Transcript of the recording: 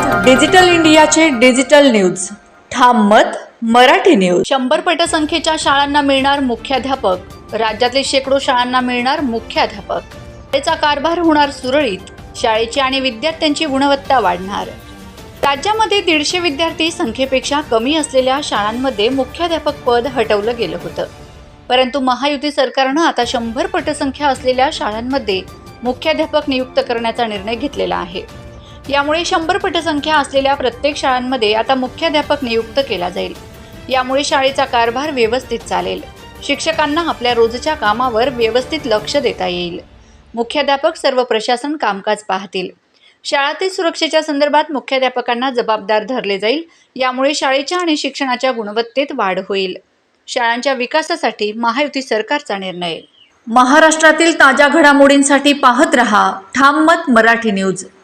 Digital इंडियाचे digital news. ठाम मत मराठी न्यूज. शंभर पटसंख्येच्या शाळांना मिळणार मुख्याध्यापक. राज्यातील शेकडो शाळांना मिळणार मुख्याध्यापक. शाळेचा कारभार होणार सुरळीत. शाळेची आणि विद्यार्थ्यांची गुणवत्ता वाढणार. राज्यामध्ये दीडशे विद्यार्थी संख्येपेक्षा कमी असलेल्या शाळांमध्ये मुख्याध्यापक पद हटवलं गेलं होतं. परंतु महायुती सरकारनं आता शंभर पटसंख्या असलेल्या शाळांमध्ये मुख्याध्यापक नियुक्त करण्याचा निर्णय घेतलेला आहे. यामुळे शंभर पटसंख्या असलेल्या प्रत्येक शाळांमध्ये आता मुख्याध्यापक नियुक्त केला जाईल. यामुळे शाळेचा कारभार व्यवस्थित चालेल. शिक्षकांना आपल्या रोजच्या कामावर व्यवस्थित लक्ष देता येईल. मुख्याध्यापक सर्व प्रशासन कामकाज पाहतील. शाळातील सुरक्षेच्या संदर्भात मुख्याध्यापकांना जबाबदार धरले जाईल. यामुळे शाळेच्या आणि शिक्षणाच्या गुणवत्तेत वाढ होईल. शाळांच्या विकासासाठी महायुती सरकारचा निर्णय. महाराष्ट्रातील ताज्या घडामोडींसाठी पाहत रहा. ठाम मत मराठी न्यूज.